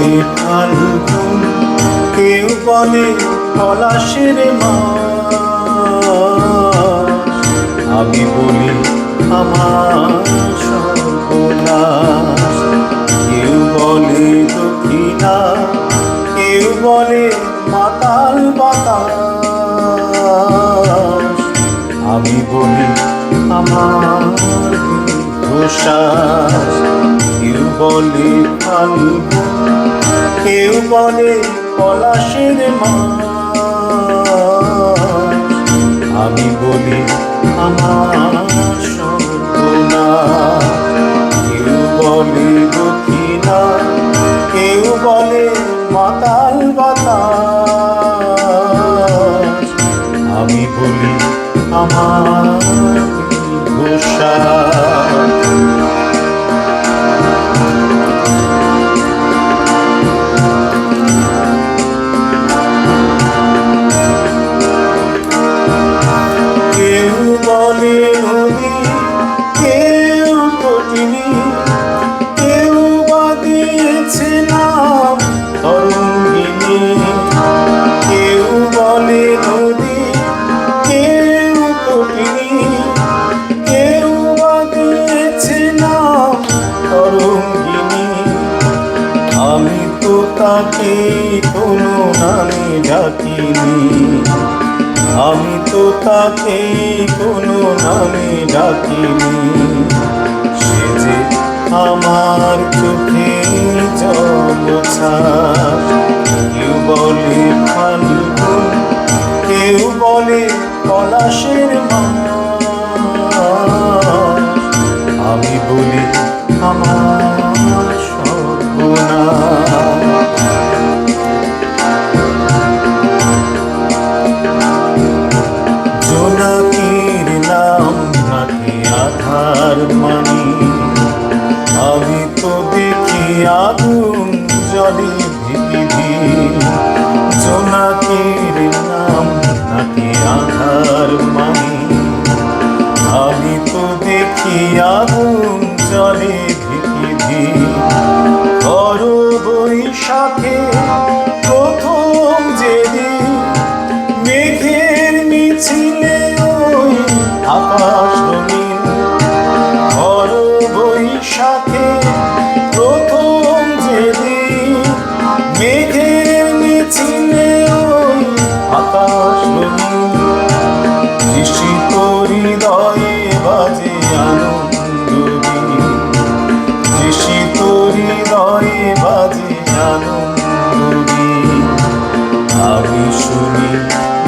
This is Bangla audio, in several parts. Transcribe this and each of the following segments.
বলে কেউ বলে পলাশের মা। আমি বলি আমার সর্বনাশ, কেউ বলে দক্ষিণা কেউ বলে মাতাল বাতাস। আমি বলি আমার কেউ বলে ফাল্গুন কেউ বলে পলাশের মা। আমি বলি, আমার সর্বনাশ কেউ বলে দক্ষিণা, কেউ বলে মাতাল বাতাস। আমি বলি, আমার তাকে কোনো নামে ডাকিনি। আমি তো তাকে কোনো নামে ডাকিনি। সে যে আমার চোখে জল কেউ বলে ফাল্গুন, কেউ বলে পলাশের জলে ভিকি জোনাকির নাম নাকি আধার মানি ঋষি হৃদয়ে বাজে আনন্দ ঋষি হৃদয়ে বাজে আনন্দ আমি শুনি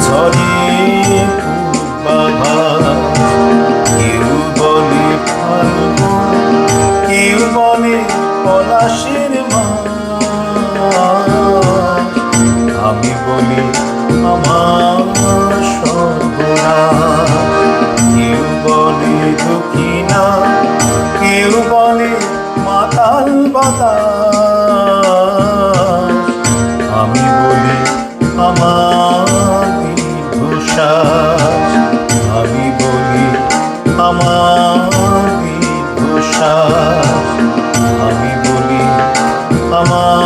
ঝরে কেউ বলে ফাল্গুন কেউ বলে পলাশের মা আমি বলি আমার দোষাস আমি বলি আমার দোষাস আমি বলি আমার